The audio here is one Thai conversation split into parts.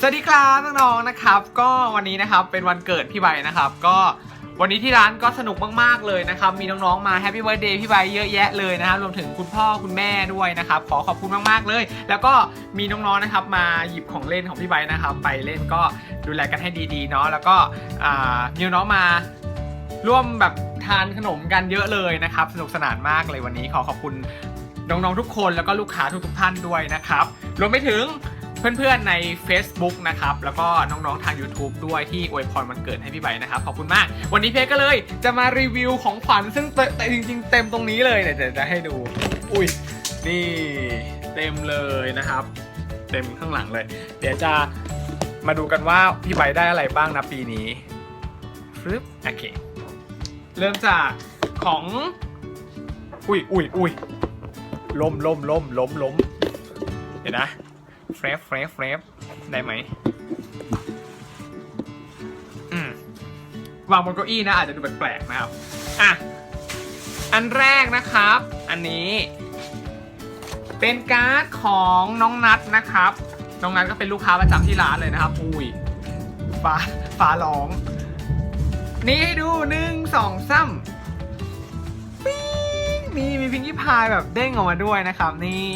สวัสดีครับน้องๆนะครับ ก็วันนี้นะครับเป็นวันเกิดพี่ใบนะครับ ก็วันนี้ที่ร้านก็สนุกมากๆเลยนะครับ มีน้องๆมาแฮปปี้ i บ t ร์ a เดย์พี่ใบเยอะแยะเลยนะครับรวมถึงคุณพ่อคุณแม่ด้วยนะครับ ขอขอบคุณมากๆเลย แล้วก็มีน้องๆนะครับมาหยิบของเล่นของพี่ใบนะครับ ไปเล่นก็ดูแลกันให้ดีๆเนาะแล้วก็มีน้องมาร่วมแบบทานขนมกันเยอะเลยนะครับ สนุกสนานมากเลยวันนี้ขอขอบคุณน้องๆทุกคนแล้วก็ลูกค้าทุกๆท่านด้วยนะครับรวมไปถึง เพื่อนๆใน Facebook นะครับ แล้วก็น้องๆทาง YouTube ด้วยที่อวยพรวันเกิดให้พี่ใบนะครับ ขอบคุณมาก วันนี้เพจก็เลยจะมารีวิวของขวัญซึ่งแต่จริง ๆ เต็มตรงนี้เลยเนี่ยเดี๋ยวจะให้ดู อุ้ยนี่เต็มเลยนะครับ เต็มข้างหลังเลย เดี๋ยวจะมาดูกันว่าพี่ใบได้อะไรบ้างนะปีนี้ฟึบโอเค เริ่มจากของ อุ้ยอุ้ยอุ้ยล้มล้มล้มล้มล้มเดี๋ยวนะ เฟรฟเฟรฟเฟรฟได้ไหมอืมวางบนเก้าอี้นะ อาจจะดูแปลกๆนะครับ อะ อันแรกนะครับ อันนี้ เป็นการ์ดของน้องนัทนะครับ น้องนัทก็เป็นลูกค้าประจำที่ร้านเลยนะครับ อุ้ยฟ้าฟ้าร้อง นี่ให้ดูหนึ่งสองซ้ำปิ้งนี่มีพิงกี้พายแบบเด้งออกมาด้วยนะครับ นี่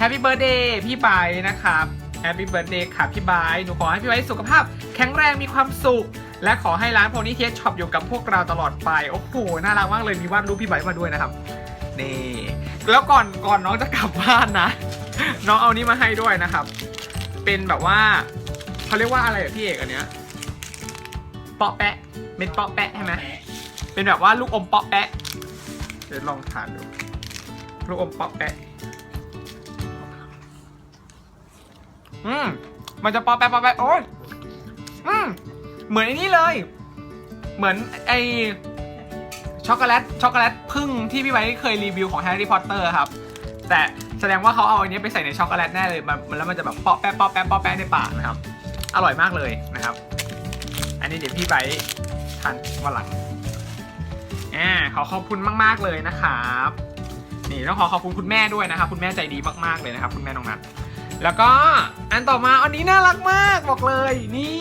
แฮปปี้เบิร์ดเดย์พี่ไบนะครับแฮปปี้เบิร์ดเดย์ค่ะพี่ไบหนูขอให้พี่ไบสุขภาพ แข็งแรงมีความสุข และขอให้ร้านโพนี่เทสช็อปอยู่กับพวกเราตลอดไป โอ้โห น่ารักมากเลยมีวาดรูปพี่ไบมาด้วยนะครับนี่แล้วก่อนก่อนน้องจะกลับบ้านนะ น้องเอานี้มาให้ด้วยนะครับ เป็นแบบว่าเขาเรียกว่าอะไรอะพี่เอกอันเนี้ยเปาะแปะเม็ดเปาะแปะใช่ไหมเป็นแบบว่าลูกอมเปาะแปะเดี๋ยวลองทานดูลูกอมเปาะแปะ อืมมันจะเปาะแปะเปาะแปะโอ้ยอืมเหมือนไอ้นี่เลย เหมือนไอช็อกโกแลตช็อกโกแลตพึ่งที่พี่ไว้เคยรีวิวของแฮร์รี่พอตเตอร์ครับ แต่แสดงว่าเขาเอาอันนี้ไปใส่ในช็อกโกแลตแน่เลยมันแล้วมันจะแบบเปาะแปะเปาะแปะเปาะแปะในปากนะครับ อร่อยมากเลยนะครับ อันนี้เดี๋ยวพี่ไบร์ททานวันหลังอ่าขอขอบคุณมาก ๆเลยนะครับนี่ต้องขอขอบคุณคุณแม่ด้วยนะครับ คุณแม่ใจดีมากๆเลยนะครับ คุณแม่น้องนัทแล้วก็ อันต่อมาอันนี้น่ารักมากบอกเลยนี่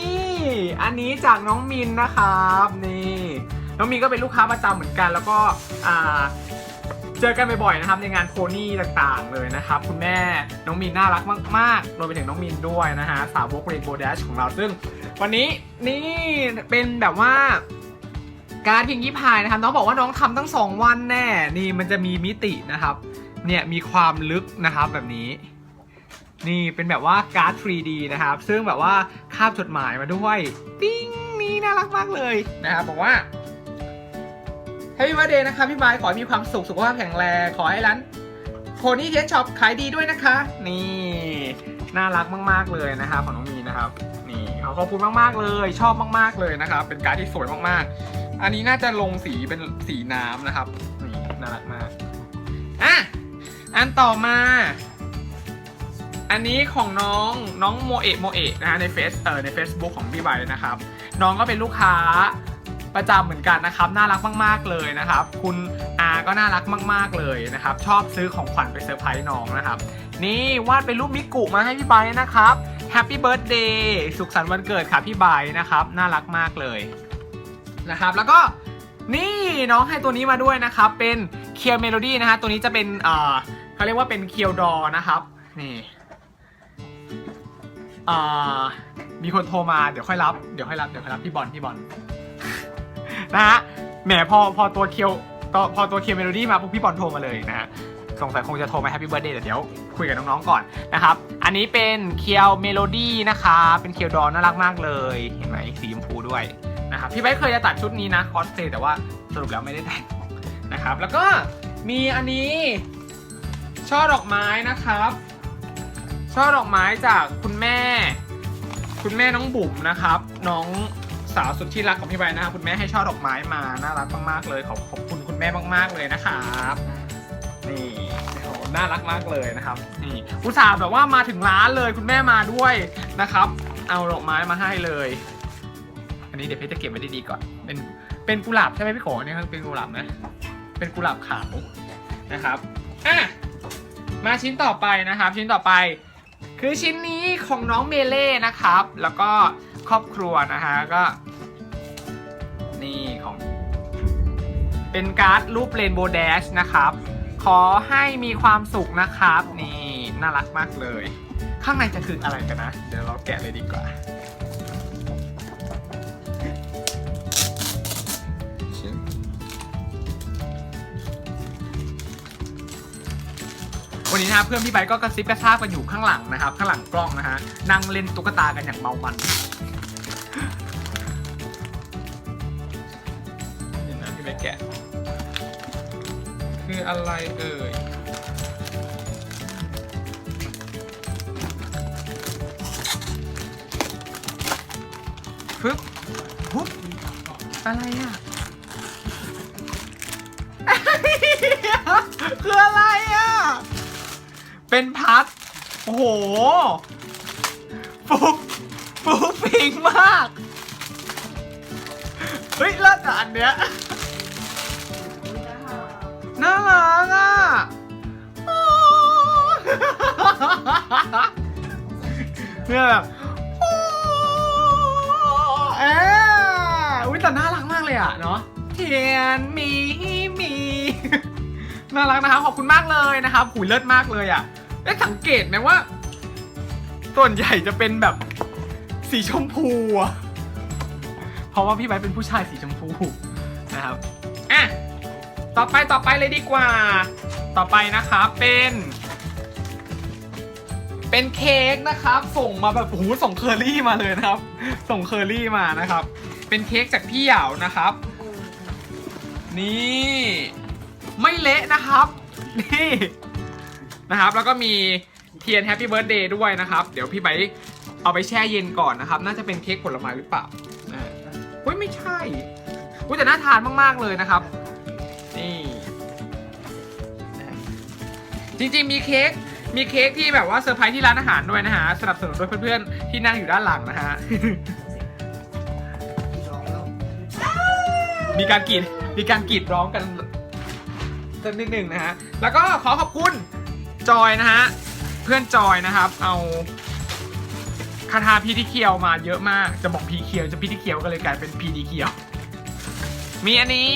อันนี้จากน้องมินนะครับนี่น้องมินก็เป็นลูกค้าประจำเหมือนกันแล้วก็อ่าเจอกันบ่อยๆนะครับในงานโพนี่ต่างๆเลยนะครับคุณแม่น้องมินน่ารักมากๆรวมไปถึงน้องมินด้วยนะฮะสาวกเรนโบว์แดชของเราซึ่ง วันนี้นี่เป็นแบบว่าการพิงกี้พายนะครับน้องบอกว่าน้องทำตั้งสองวันแน่ นี่มันจะมีมิตินะครับ เนี่ยมีความลึกนะครับแบบนี้ นี่เป็นแบบว่าการ์ด 3D นะครับ ซึ่งแบบว่าคาบจดหมายมาด้วย ปิ้งนี่น่ารักมากเลยนะครับบอกว่า h a p p ี b บ r ร์ d เดย์นะคะพี่บายขอให้มีความสุขสุขภาพแข็งแรงขอให้ร้านโพนี่เทสช็อปขายดีด้วยนะคะ นี่ น่ารักมาก ๆ เลยนะครับของน้องมีนะครับ นี่ขอขอบคุณมากๆเลย ชอบมากๆเลยนะครับ เป็นการ์ดที่สวยมากๆ อันนี้น่าจะลงสีเป็นสีน้ำนะครับ นี่น่ารักมาก อะ อันต่อมา อันนี้ของน้องน้องโมเอะโมเอะนะฮะในเฟซเออใน Facebook ของพี่ใบนะครับ น้องก็เป็นลูกค้าประจำเหมือนกันนะครับ น่ารักมาก ๆ เลยนะครับ คุณอาก็น่ารักมาก ๆ เลยนะครับ ชอบซื้อของขวัญไปเซอร์ไพรส์น้องนะครับ นี่วาดเป็นรูปมิกุมาให้พี่ใบนะครับแฮปปี้เบิร์ดเดย์สุขสันต์วันเกิดค่ะพี่ใบนะครับ น่ารักมากเลยนะครับ แล้วก็นี่น้องให้ตัวนี้มาด้วยนะครับ เป็นเคียวเมโลดี้นะฮะตัวนี้จะเป็นเอ่อเขาเรียกว่าเป็นเคียวดอนะครับนี่ อ่ามีคนโทรมาเดี๋ยวค่อยรับเดี๋ยวค่อยรับเดี๋ยวค่อยรับพี่บอลพี่บอลนะฮะแหมพอพอตัวเคียวตอพอตัวเคียวเมโลดี้มาปุ๊บพี่บอลโทรมาเลยนะฮะสงสัยคงจะโทรมาแฮปปี้เบิร์ดเดย์แต่เดี๋ยวคุยกับน้องๆก่อนนะครับ อันนี้เป็นเคียวเมโลดี้นะคะ เป็นเคียวดอนน่ารักมากเลย เห็นไหมสีชมพูด้วยนะครับพี่ไบเคยจะตัดชุดนี้นะคอสเพลย์แต่ว่าสรุปแล้วไม่ได้แต่งนะครับ แล้วก็มีอันนี้ช่อดอกไม้นะครับ ช่อดอกไม้จากคุณแม่ คุณแม่น้องบุ๋มนะครับ น้องสาวสุดที่รักของพี่ไบนะครับคุณแม่ให้ช่อดอกไม้มาน่ารักมากๆเลยขอบขอบคุณคุณแม่มากๆเลยนะครับนี่โอ้น่ารักมากเลยนะครับนี่อุตส่าห์แบบว่ามาถึงร้านเลยคุณแม่มาด้วยนะครับ เอาดอกไม้มาให้เลย อันนี้เดี๋ยวเพชรจะเก็บไว้ดีๆก่อน เป็นเป็นกุหลาบใช่ไหมพี่โขเนี่ยครับเป็นกุหลาบนะเป็นกุหลาบขาวนะครับอะมาชิ้นต่อไปนะครับ ชิ้นต่อไป คือชิ้นนี้ของน้องเมเล่นะครับ แล้วก็ครอบครัวนะฮะก็ นี่ของ เป็นการ์ดรูปเรนโบว์แดชนะครับ ขอให้มีความสุขนะครับ นี่น่ารักมากเลย ข้างในจะคืออะไรกันนะ เดี๋ยวเราแกะเลยดีกว่า วันนี้นะฮะเพื่อนพี่ไบก็กระซิบกระซาบกันอยู่ข้างหลังนะครับ ข้างหลังกล้องนะฮะนั่งเล่นตุ๊กตากันอย่างเมามันนี่นะพี่ไบแกะ คืออะไรเอ่ยปึ๊บปุ๊บอะไรอะ คืออะไรอะ เป็นพัด โอ้โหฟุกฟุกพิงมาก เฮ้ยเลิศอ่อันเนี้ย น่ารักอะโอ้ เนี่ยแบบโอ้เอ๊อุ้ยแต่น่ารักมากเลยอะเนาะเทียนมีมี น่ารักนะครับขอบคุณมากเลยนะครับหูยเลิศมากเลยอะ ได้สังเกตไหมว่า ส่วนใหญ่จะเป็นแบบสีชมพูอะเพราะว่าพี่ไบร์ทเป็นผู้ชายสีชมพูนะครับอะต่อไปต่อไปเลยดีกว่า ต่อไปนะครับเป็น เป็นเค้กนะครับ ส่งมาแบบโอ้โหส่งเคอรี่มาเลยนะครับ ส่งเคอรี่มานะครับ เป็นเค้กจากพี่เหยานะครับ นี่ ไม่เละนะครับ นี่ นะครับ แล้วก็มีเทียนแฮปปี้เบิร์ดเดย์ด้วยนะครับ เดี๋ยวพี่ไบร์เอาไปแช่เย็นก่อนนะครับ น่าจะเป็นเค้กผลไม้หรือเปล่าอ่าเฮ้ยไม่ใช่อุ้ยแต่น่าทานมากๆเลยนะครับ นี่จริงๆมีเค้กมีเค้กที่แบบว่าเซอร์ไพรส์ที่ร้านอาหารด้วยนะฮะสนับสนุนโดยเพื่อนๆที่นั่งอยู่ด้านหลังนะฮะ มีการกรีดมีการกรีดร้องกันสักนิดหนึ่งนะฮะ แล้วก็ขอขอบคุณ จอยนะฮะ เพื่อนจอยนะครับ เอาคาถาพีที่เคียวมาเยอะมาก จะบอกพีเคียวจะพีที่เคียวก็เลยกลายเป็นพีดีเคียว มีอันนี้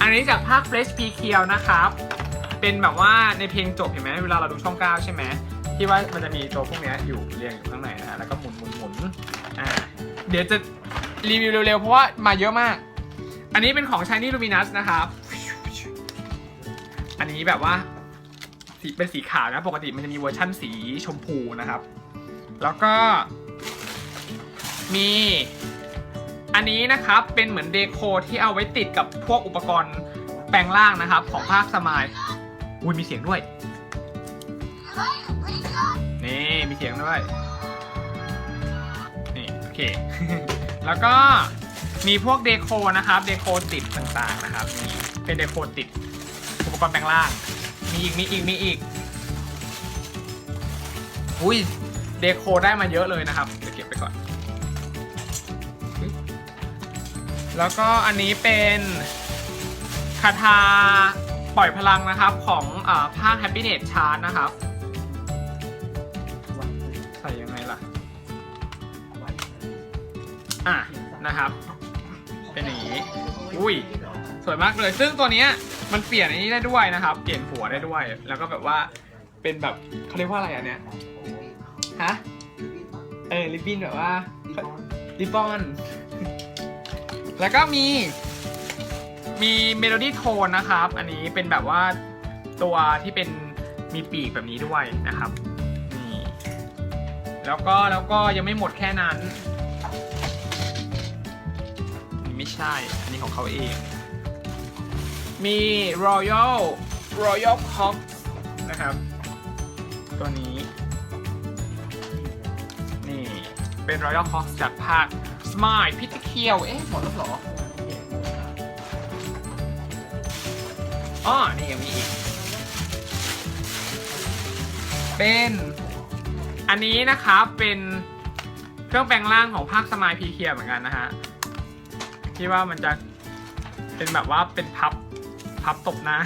อันนี้จากภาค Fresh พีเคียวนะครับ เป็นแบบว่าในเพลงจบเห็นไหมเวลาเราดูช่อง9ใช่ไหมที่ว่ามันจะมีตัวพวกนี้อยู่เรียงอยู่ข้างในนะฮะแล้วก็หมุนหมุนหมุนอ่าเดี๋ยวจะรีวิวเร็วๆ เพราะว่ามาเยอะมาก อันนี้เป็นของ Shiny Luminous นะครับ อันนี้แบบว่า สีเป็นสีขาวนะ ปกติมันจะมีเวอร์ชั่นสีชมพูนะครับ แล้วก็ มี อันนี้นะครับเป็นเหมือนเดโคที่เอาไว้ติดกับพวกอุปกรณ์แปลงร่างนะครับ ของภาคสมายอุ้ยมีเสียงด้วย นี่มีเสียงด้วย นี่โอเค แล้วก็มีพวกเดโคนะครับ เดโคติดต่างๆนะครับนี่เป็นเดโคติดอุปกรณ์แปลงร่าง มีอีก มีอีก มีอีก อุ้ย เดโคได้มาเยอะเลยนะครับเดี๋ยวเก็บไปก่อน แล้วก็อันนี้เป็นคาถาปล่อยพลังนะครับของอาภาค Happiness Chart นะครับ ใส่ยังไงล่ะ อะ นะครับ เป็นอย่างนี้ อุ้ย สวยมากเลย ซึ่งตัวเนี้ย มันเปลี่ยนอันนี้ได้ด้วยนะครับ เปลี่ยนหัวได้ด้วย แล้วก็แบบว่าเป็นแบบเขาเรียกว่าอะไรอันเนี้ยฮะเออริบบิ้นแบบว่าริบบอน แล้วก็มี มีเมโลดี้โทนนะครับ อันนี้เป็นแบบว่าตัวที่เป็นมีปีกแบบนี้ด้วยนะครับนี่แล้วก็แล้วก็ยังไม่หมดแค่นั้นไม่ใช่ อันนี้ของเขาเอง มี Royal Royal Cock นะครับ ตัวนี้ นี่ เป็น Royal Cock จากภาค Smile พิทเคียว เอ๊ะ หมดแล้วเหรออ๋อนี่ยังมีอีก เป็น อันนี้นะครับ เป็นเครื่องแปลงร่างของภาคสมายพีเคียเหมือนกันนะฮะ ที่ว่ามันจะเป็นแบบว่าเป็นพับ พับตบหน้า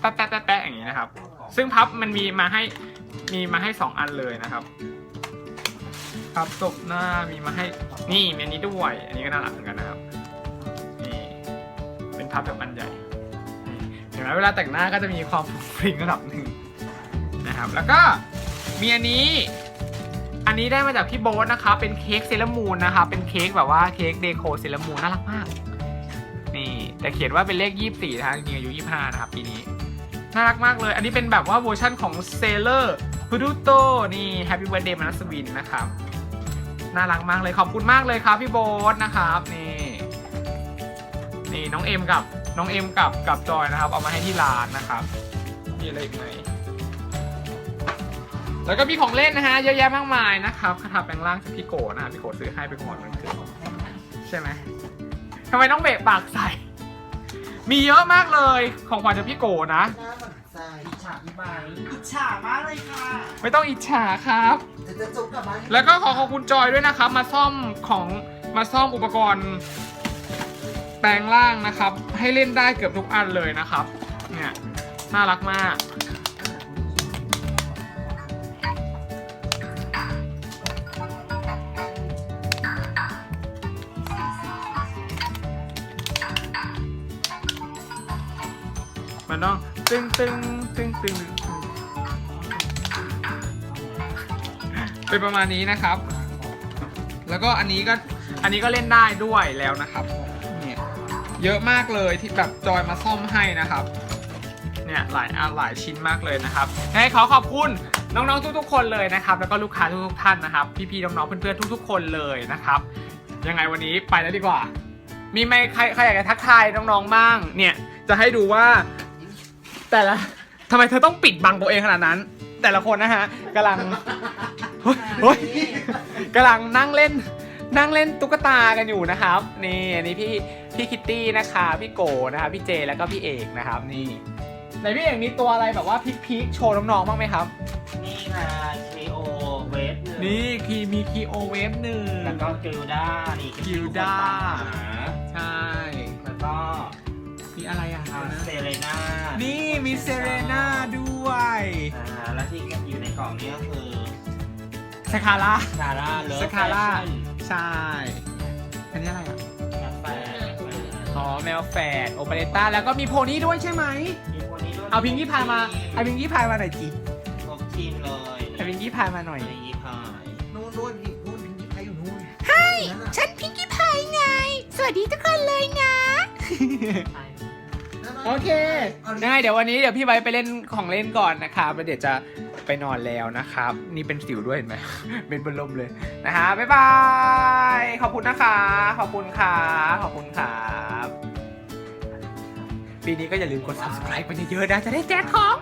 แปะแปะแปะแปะอย่างนี้นะครับ ซึ่งพับมันมีมาให้มีมาให้สองอันเลยนะครับครับตบหน้ามีมาให้นี่มีอันนี้ด้วย อันนี้ก็น่ารักเหมือนกันนะครับนี่เป็นพับแบบอันใหญ่นี่เห็นไหมเวลาแต่งหน้าก็จะมีความฟรุ้งฟริ้งระดับหนึ่งนะครับ แล้วก็มีอันนี้อันนี้ได้มาจากพี่โบ๊ทนะคะ เป็นเค้กเซรามูนนะคะ เป็นเค้กแบบว่าเค้กเดโคเซรามูนน่ารักมากนี่ แต่เขียนว่าเป็นเลข 24นะคะจริงๆอายุ25 นะครับ ปีนี้ น่ารักมากเลย อันนี้เป็นแบบว่าเวอร์ชั่นของเซเลอร์พูดูโตนี่แฮปปี้เบิร์ดเดย์มานัสวินนะครับ น่ารักมากเลยขอบคุณมากเลยครับพี่โบ๊ทนะครับนี่นี่น้องเอ็มกับน้องเอ็มกับกับจอยนะครับ เอามาให้ที่ร้านนะครับมีอะไรอีกไหมแล้วก็มีของเล่นนะฮะเยอะแยะมากมายนะครับคาถาแปลงร่างจากพี่โกนะฮะพี่โกซื้อให้เป็นของขวัญวันเกิดใช่ไหมทำไมต้องเบะปากใส่ มีเยอะมากเลยของขวัญจากพี่โกนะ น่าสนใจอิจฉาพี่ไบร์ทอิจฉามากเลยค่ะไม่ต้องอิจฉาครับ เดี๋ยวจะจุกกลับบ้านแล้วก็ขอขอบคุณจอยด้วยนะครับ มาซ่อมของมาซ่อมอุปกรณ์ แปลงร่างนะครับ ให้เล่นได้เกือบทุกอันเลยนะครับ เนี่ยน่ารักมาก มันต้องตึงตึงตึงตึงตึงเป็นประมาณนี้นะครับ แล้วก็อันนี้ก็อันนี้ก็เล่นได้ด้วยแล้วนะครับเนี่ยเยอะมากเลยที่แบบจอยมาซ่อมให้นะครับเนี่ยหลายอันหลายชิ้นมากเลยนะครับให้ขอขอบคุณน้องๆทุกๆคนเลยนะครับ แล้วก็ลูกค้าทุกๆท่านนะครับ พี่ๆน้องๆเพื่อนๆทุก ๆ คนเลยนะครับ ยังไงวันนี้ไปแล้วดีกว่า มีไหมใครใครอยากจะทักทายน้องๆบ้างเนี่ยจะให้ดูว่า แต่ละทำไมเธอต้องปิดบังตัวเองขนาดนั้น แต่ละคนนะฮะกำลังเฮ้ยเฮ้ยกำลังนั่งเล่น นั่งเล่นตุ๊กตากันอยู่นะครับ นี่อันนี้พี่พี่คิตตี้นะคะพี่โกนะคะพี่เจแล้วก็พี่เอกนะครับ นี่ในพี่เอกมีตัวอะไรแบบว่าพีคๆโชว์น้องๆบ้างไหมครับ นี่ค่ะ KO เวฟหนึ่งนี่คีมีคีโอเวฟหนึ่ง แล้วก็กิลด้านี่กิลด้า ใช่ น่านี่นี่มีเซเรนาด้วย อ่าแล้วที่อยู่ในกล่องนี้ก็คือสคาร่า ซาร่าเลิฟสคาร่า ใช่ อันนี้อะไรอะกาแฟอ๋อ แมวแฝดโอเปเรต้า แล้วก็มีโพนี่ด้วยใช่ไหม มีคนนี้ด้วยเอาพิงกี้พายมาเอาพิงกี้พายมาหน่อยจีครบทีมเลยเอาพิงกี้พายมาหน่อย พิงกี้พายนู่นนู่นพี่นู่นพิงกี้พายอยู่นู่นใช่นั่นน่ะฉันพิงกี้พายไง สวัสดีทุกคนเลยนะนั่นน่ะ โอเคาดิได้เดี๋ยววันนี้เดี๋ยวพี่ไว้ไปเล่นของเล่นก่อนนะครับแล้วเดี๋ยวจะไปนอนแล้วนะครับ นี่เป็นสิวด้วยเห็นไหม เป็นบนลมเลยนะฮะบ๊ายบาย ขอบคุณนะคะ ขอบคุณค่ะ ขอบคุณครับปีนี้ก็อย่าลืมกด subscribe ไปเยอะๆนะ จะได้แจกของ